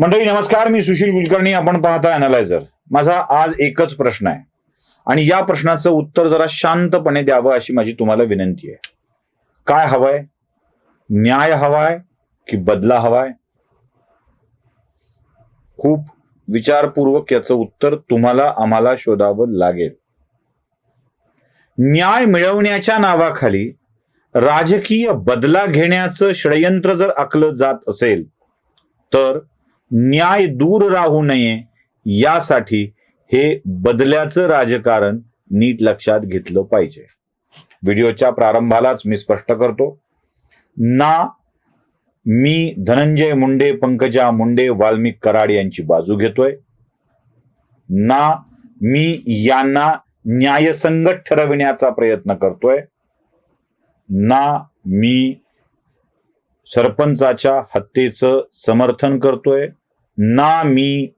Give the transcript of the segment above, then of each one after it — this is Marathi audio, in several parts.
मंडळी नमस्कार मी सुशील कुलकर्णी. आपण पाहता अनालायझर माझा आज एकच प्रश्न आहे. आणि या प्रश्नाचं उत्तर जरा शांतपणे द्यावं अशी माझी तुम्हाला विनंती आहे. काय हवंय? न्याय हवाय की बदला हवाय? खूप विचारपूर्वक याचं उत्तर तुम्हाला आम्हाला शोधावं लागेल. न्याय मिळवण्याच्या नावाखाली राजकीय बदला घेण्याचं षडयंत्र जर आखलं जात असेल तर न्याय दूर राहू नये यासाठी हे बदल्याचं राजकारण नीट लक्षात घेतलं पाहिजे. व्हिडिओच्या प्रारंभालाच मी स्पष्ट करतो. ना मी धनंजय मुंडे पंकजा मुंडे वाल्मिक कराड यांची बाजू घेतोय. ना मी यांना न्यायसंगत ठरविण्याचा प्रयत्न करतोय. ना मी सरपंचाच्या हत्येचं समर्थन करतोय. ना मी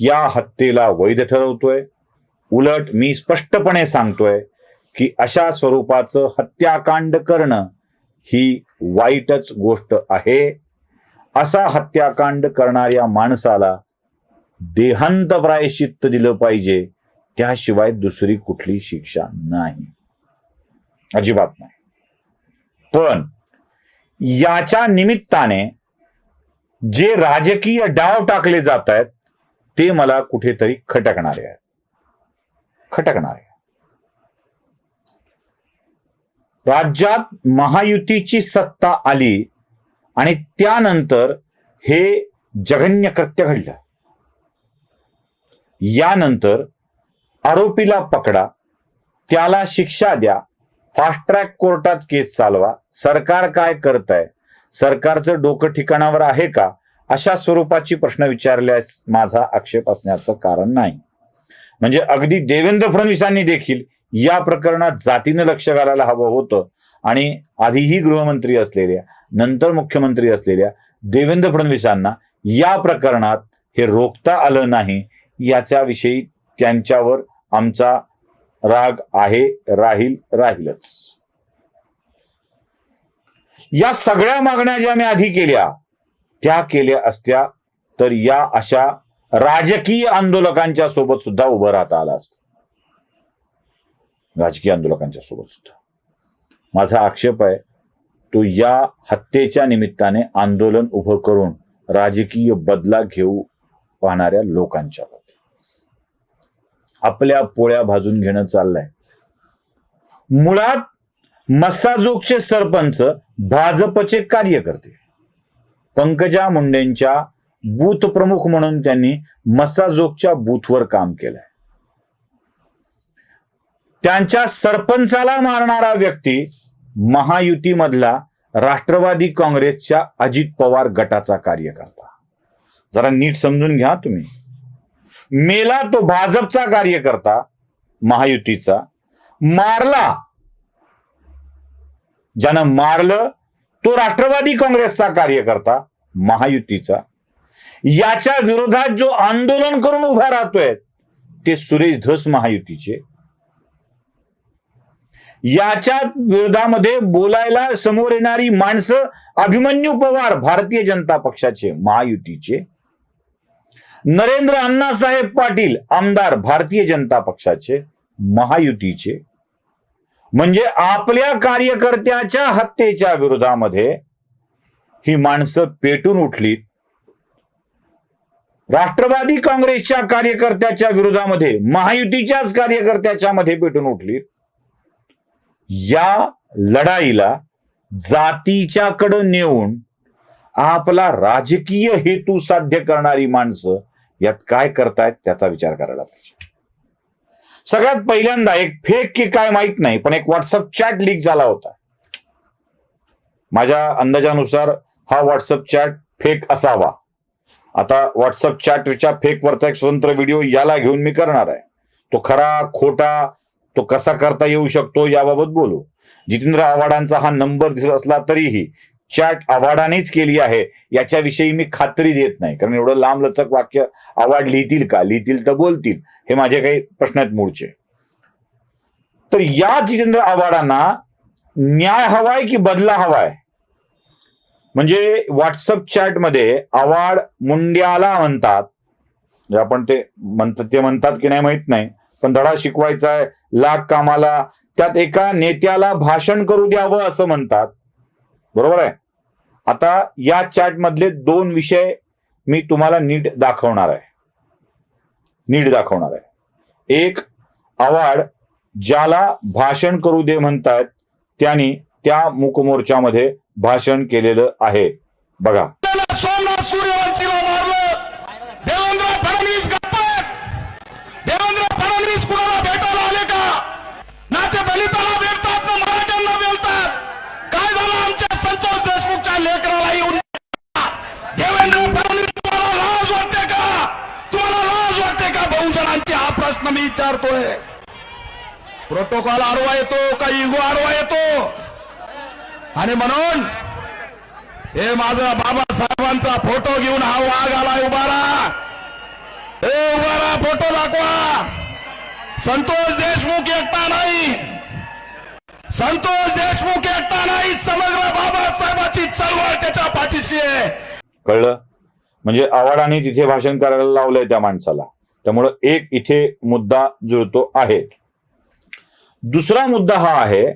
या हत्येला वैध ठरवतोय. उलट मी स्पष्टपणे सांगतोय की अशा स्वरूपाचं हत्याकांड करणं ही वाईटच गोष्ट आहे. असा हत्याकांड करणाऱ्या माणसाला देहांत प्रायश्चित्त दिलं पाहिजे त्याशिवाय दुसरी कुठली शिक्षा नाही. अजिबात नाही. पण याच्या निमित्ताने जे राजकीय डाव टाकले जात आहेत ते मला कुठेतरी खटकणारे आहेत. खटकणारे राज्यात महायुतीची सत्ता आली आणि त्यानंतर हे जघन्य कृत्य घडलं. यानंतर आरोपीला पकडा त्याला शिक्षा द्या फास्ट ट्रॅक कोर्टात केस चालवा सरकार काय करत आहे सरकारचं डोकं ठिकाणावर आहे का? अशा स्वरूपाची प्रश्न विचारल्यास माझा आक्षेप असण्याचं कारण नाही. म्हणजे अगदी देवेंद्र फडणवीसांनी देखील या प्रकरणात जातीनं लक्ष घालायला हवं होतं. आणि आधीही गृहमंत्री असलेल्या नंतर मुख्यमंत्री असलेल्या देवेंद्र फडणवीसांना या प्रकरणात हे रोखता आलं नाही याच्याविषयी त्यांच्यावर आमचा राग आहे राहील राहीलच. या सगळ्या मागण्या ज्या मी आधी केल्या त्या केल्या असत्या तर या अशा राजकीय आंदोलकांच्या सोबत सुद्धा उभं राहता आलं असतं. राजकीय आंदोलकांच्या सोबत सुद्धा. माझा आक्षेप आहे तो या हत्येच्या निमित्ताने आंदोलन उभं करून राजकीय बदला घेऊ पाहणाऱ्या लोकांच्या आपल्या पोळ्या भाजून घेणं चाललंय. मुळात मस्साजोगचे सरपंच भाजपचे कार्यकर्ते. पंकजा मुंडेंच्या बूथ प्रमुख म्हणून त्यांनी मस्साजोगच्या बूथवर काम केलंय. त्यांच्या सरपंचाला मारणारा व्यक्ती महायुतीमधला राष्ट्रवादी काँग्रेसच्या अजित पवार गटाचा कार्यकर्ता. जरा नीट समजून घ्या तुम्ही. मेला तो भाजपचा कार्यकर्ता महायुतीचा मारला ज्यानं मारलं तो राष्ट्रवादी काँग्रेसचा कार्यकर्ता महायुतीचा. याच्या विरोधात जो आंदोलन करून उभा राहतोय ते सुरेश धस महायुतीचे. याच्या विरोधामध्ये बोलायला समोर येणारी माणसं अभिमन्यू पवार भारतीय जनता पक्षाचे महायुतीचे. नरेंद्र अण्णासाहेब पाटील आमदार भारतीय जनता पक्षाचे महायुतीचे. म्हणजे आपल्या कार्यकर्त्याच्या हत्येच्या विरोधामध्ये ही माणसं पेटून उठलीत. राष्ट्रवादी काँग्रेसच्या कार्यकर्त्याच्या विरोधामध्ये महायुतीच्याच कार्यकर्त्याच्या मध्ये पेटून उठलीत. या लढाईला जातीच्याकडं नेऊन आपला राजकीय हेतू साध्य करणारी माणसं यात काय करतायत त्याचा विचार करायला पाहिजे. सगळ्यात पहिल्यांदा एक फेक की काय माहीत नाही पण एक व्हॉट्सअप चॅट लीक झाला होता. माझ्या अंदाजानुसार हा व्हॉट्सअप चॅट फेक असावा. आता व्हॉट्सअप चॅटच्या फेकवरचा एक स्वतंत्र व्हिडिओ याला घेऊन मी करणार आहे. तो खरा खोटा तो कसा करता येऊ शकतो याबाबत बोलू. जितेंद्र आव्हाडांचा हा नंबर दिसत असला तरीही चॅट आव्हाडानेच केली आहे याच्याविषयी मी खात्री देत नाही. कारण एवढं लांब लचक वाक्य आव्हाड लिहितील का? लिहितील तर बोलतील. हे माझे काही प्रश्न आहेत मूळचे. तर या जितेंद्र आव्हाडांना न्याय हवाय की बदला हवाय? म्हणजे व्हॉट्सअप चॅटमध्ये आवाड मुंड्याला म्हणतात. म्हणजे आपण ते म्हणतात ते म्हणतात की नाही माहीत नाही. पण धडा शिकवायचा आहे लाख कामाला. त्यात एका नेत्याला भाषण करू द्यावं असं म्हणतात. बरोबर आहे? आता या चॅट मधले दोन विषय मी तुम्हाला नीट दाखवणार आहे. नीट दाखवणार आहे. एक आवाड ज्याला भाषण करू दे म्हणतात त्यांनी त्या मूकमोर्चामध्ये भाषण केलेलं आहे. बघा सोमनाथ सूर्यवंशीला मारलं देवेंद्र फडणवीस गप्पत देवेंद्र फडणवीस कुणाला भेटायला आले का ना ते दलिताला भेटतात ना मराठ्यांना भेटतात काय झालं आमच्या संतोष देशमुखच्या लेकराला येऊन देवेंद्र फडणवीस तुम्हाला लाज वाटते का तुम्हाला लाज वाटते का बहुजनांची हा प्रश्न मी विचारतोय. प्रोटोकॉल आडवा येतो का इगो आडवा येतो? आणि म्हणून हे माझा बाबासाहेबांचा फोटो घेऊन हा वाघ आलाय उभारा. हे उभारा फोटो दाखवा. संतोष देशमुख एकटा नाही. संतोष देशमुख एकटा नाही. समग्र बाबासाहेबाची चळवळ त्याच्या पाठीशी आहे. कळलं? म्हणजे आवाडाने तिथे भाषण करायला लावलंय त्या माणसाला. त्यामुळं एक इथे मुद्दा जुळतो आहे. दुसरा मुद्दा हा आहे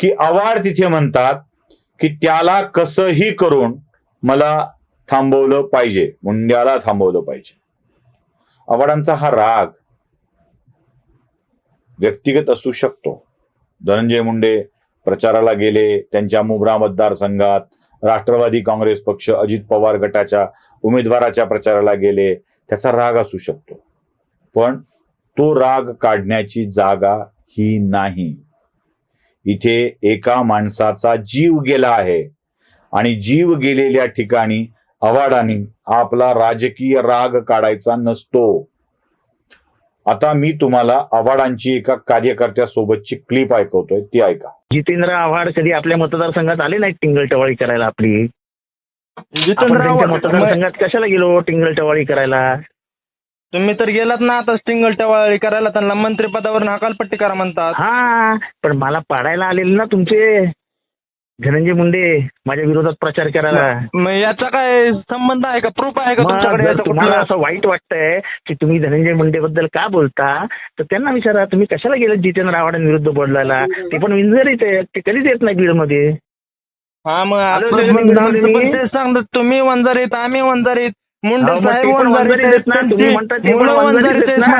की आवाड तिथे म्हणतात की त्याला कसंही करून मला थांबवलं पाहिजे मुंड्याला थांबवलं पाहिजे. अवाडांचा हा राग व्यक्तिगत असू शकतो. धनंजय मुंडे प्रचाराला गेले त्यांच्या मुब्रा मतदारसंघात राष्ट्रवादी काँग्रेस पक्ष अजित पवार गटाच्या उमेदवाराच्या प्रचाराला गेले त्याचा राग असू शकतो. पण तो राग काढण्याची जागा ही नाही. इथे एका माणसाचा जीव गेला आहे आणि जीव गेलेल्या ठिकाणी आवाडाने आपला राजकीय राग काढायचा नसतो. आता मी तुम्हाला आव्हाडांची एका कार्यकर्त्यासोबतची क्लिप ऐकवतोय ती ऐका. जितेंद्र आव्हाड कधी आपल्या मतदारसंघात आले नाहीत टिंगल टवाळी करायला आपली? जितेंद्र मतदारसंघात कशाला गेलो टिंगल टवाळी करायला? तुम्ही तर गेलात ना आता टवाळी करायला त्यांना मंत्रिपदावरून हकालपट्टी करा म्हणतात. हा पण मला पाडायला आलेले ना तुमचे. धनंजय मुंडे माझ्या विरोधात प्रचार करायला. मग याचा काय संबंध आहे का? प्रूफ आहे का मग तुमच्याकडे जर याचा तुम्हाला कुठला? असं वाईट वाटतंय की तुम्ही धनंजय मुंडे बद्दल का बोलता तर त्यांना विचारा तुम्ही कशाला गेले जितेंद्र आव्हाडांविरुद्ध बोलायला? ते पण विंजरीत आहेत ते कधीच येत नाही बीडमध्ये. हा मग आलो आता ते मग म्हणून मी- पण तेच सांगतात तुम्ही वंजारीत आम्ही वंजारीत.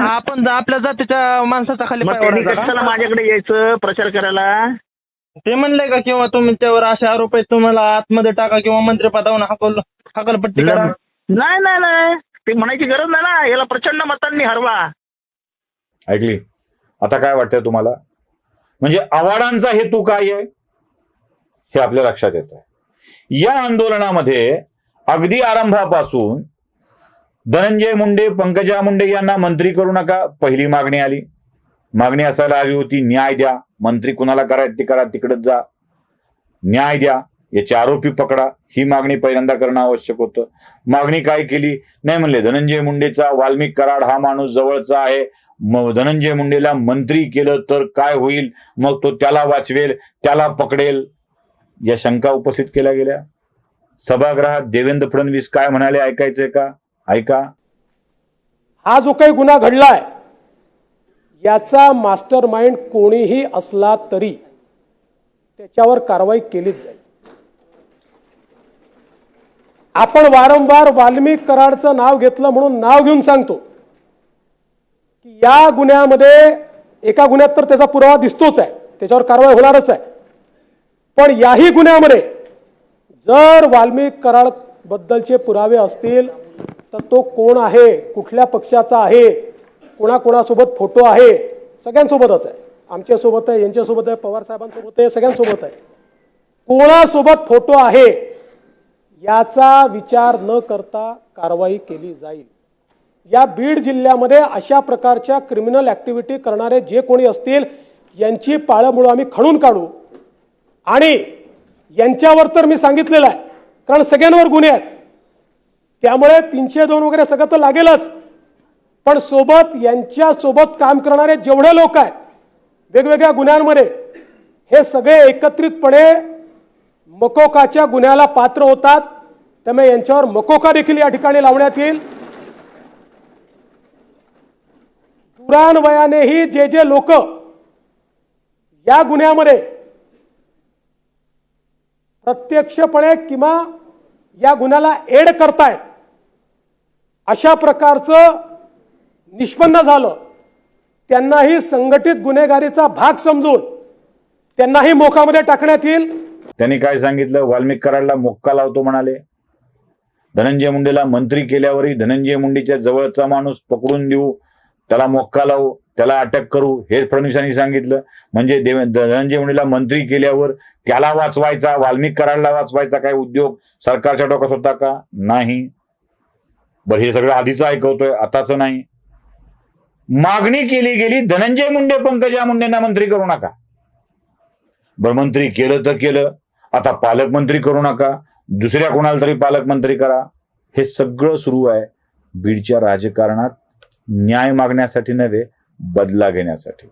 आपण आपल्या जातीच्या माणसाचा खाली? माझ्याकडे यायचं प्रचार करायला? ते म्हणले का किंवा तुमच्यावर असे आरोप आहेत तुम्हाला आतमध्ये टाका किंवा मंत्रिपदावरून हकल हकालपट्टी करा. नाही नाही नाही. ते म्हणायची गरज नाही ना. याला प्रचंड मतांनी हरवा. ऐकली. आता काय वाटतंय तुम्हाला? म्हणजे आव्हाडांचा हेतू काय आहे? हे आपल्या लक्षात येत आहे या आंदोलनामध्ये अगदी आरंभापासून धनंजय मुंडे पंकजा मुंडे यांना मंत्री करू नका. पहिली मागणी आली. मागणी असायला हवी होती न्याय द्या. मंत्री कुणाला करायचं ते करा तिकडच जा. न्याय द्या. याचे आरोपी पकडा. ही मागणी पहिल्यांदा करणं आवश्यक होतं. मागणी काय केली? नाही म्हणले धनंजय मुंडेचा वाल्मिक कराड हा माणूस जवळचा आहे. मग धनंजय मुंडेला मंत्री केलं तर काय होईल? मग तो त्याला वाचवेल त्याला पकडेल. या शंका उपस्थित केल्या गेल्या. सभागृहात देवेंद्र फडणवीस काय म्हणाले ऐकायचंय का? ऐका हा जो काही गुन्हा घडलाय याचा मास्टर माइंड कोणीही असला तरी त्याच्यावर कारवाई केलीच जाईल. आपण वारंवार वाल्मिक कराडचं नाव घेतलं म्हणून नाव घेऊन सांगतो की या गुन्ह्यामध्ये एका गुन्ह्यात तर त्याचा पुरावा दिसतोच आहे त्याच्यावर कारवाई होणारच आहे. पण याही गुन्ह्यामध्ये जर वाल्मिक कराड बद्दलचे पुरावे असतील तर तो कोण आहे? कुठल्या पक्षाचा आहे? कोणाकोणासोबत फोटो आहे? सगळ्यांसोबतच आहे. आमच्यासोबत आहे यांच्यासोबत आहे पवार साहेबांसोबत आहे सगळ्यांसोबत आहे. कोणासोबत फोटो आहे? याचा विचार न करता कारवाई केली जाईल. या बीड जिल्ह्यामध्ये अशा प्रकारच्या क्रिमिनल ॲक्टिव्हिटी करणारे जे कोणी असतील यांची पाळंमुळं आम्ही खणून काढू. आणि यांच्यावर तर मी सांगितलेलं आहे कारण सगळ्यांवर गुन्हे आहेत. त्यामुळे तीनशे दोन वगैरे सगळं तर लागेलच. पण सोबत यांच्या सोबत काम करणारे जेवढे लोक आहेत वेगवेगळ्या गुन्ह्यांमध्ये हे सगळे एकत्रितपणे मकोकाच्या गुन्ह्याला पात्र होतात. त्यामुळे यांच्यावर मकोका देखील या ठिकाणी लावण्यात येईल. पुराणवयानेही जे जे लोक या गुन्ह्यामध्ये प्रत्यक्षपणे किंवा या गुन्ह्याला एड करतायत अशा प्रकारचं निष्पन्न झालं. त्यांनाही संघटित गुन्हेगारीचा भाग समजून त्यांनाही मोकामध्ये टाकण्यात येईल. त्यांनी काय सांगितलं? वाल्मिक कराडला मोक्का लावतो म्हणाले. धनंजय मुंडेला मंत्री केल्यावरही धनंजय मुंडेच्या जवळचा माणूस पकडून देऊ त्याला मोक्का लावू त्याला अटक करू हेच फडणवीसांनी सांगितलं. म्हणजे देव धनंजय मुंडेला मंत्री केल्यावर त्याला वाचवायचा वाल्मिक कराडला वाचवायचा काय उद्योग? सरकारच्या डोक्यात होता का? नाही. बरं हे सगळं आधीच ऐकवतोय आताच नाही. मागणी केली गेली धनंजय मुंडे पंकजा मुंडेंना मंत्री करू नका. बरं मंत्री केलं तर केलं. आता पालकमंत्री करू नका. दुसऱ्या कोणाला तरी पालकमंत्री करा. हे सगळं सुरू आहे. बीडच्या राजकारणात न्याय मागण्यासाठी नव्हे बदला घेण्यासाठी.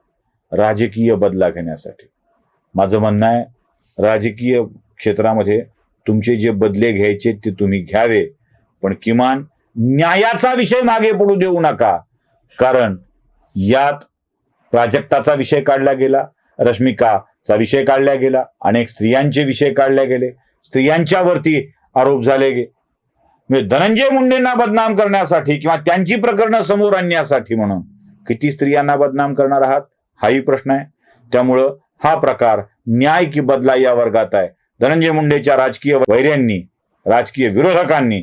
राजकीय बदला घेण्यासाठी. माझं म्हणणं आहे राजकीय क्षेत्रामध्ये तुमचे जे बदले घ्यायचे ते तुम्ही घ्यावे. पण किमान न्यायाचा विषय मागे पडू देऊ नका. कारण यात प्राजक्ताचा विषय काढला गेला रश्मिकाचा विषय काढला गेला अनेक स्त्रियांचे विषय काढले गेले. स्त्रियांच्या वरती आरोप झाले गे. म्हणजे धनंजय मुंडेंना बदनाम करण्यासाठी किंवा त्यांची प्रकरणं समोर आणण्यासाठी म्हणून किती स्त्रियांना बदनाम करणार आहात? हाही प्रश्न आहे. त्यामुळं हा प्रकार न्याय की बदला या वर्गात आहे. धनंजय मुंडेच्या राजकीय वैर्यांनी राजकीय विरोधकांनी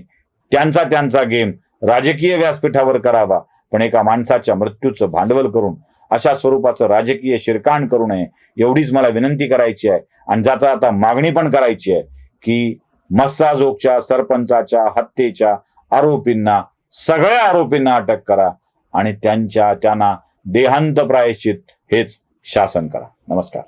त्यांचा त्यांचा गेम राजकीय व्यासपीठावर करावा पण एका माणसाच्या मृत्यूचं भांडवल करून अशा स्वरूपाचं राजकीय शिरकाण करू नये एवढीच मला विनंती करायची आहे. आणि ज्याचा आता मागणी पण करायची आहे की मस्साजोगच्या सरपंचाच्या हत्येच्या आरोपींना सगळ्या आरोपींना अटक करा आणि त्यांच्या त्यांना देहांत प्रायश्चित हेच शासन करा. नमस्कार.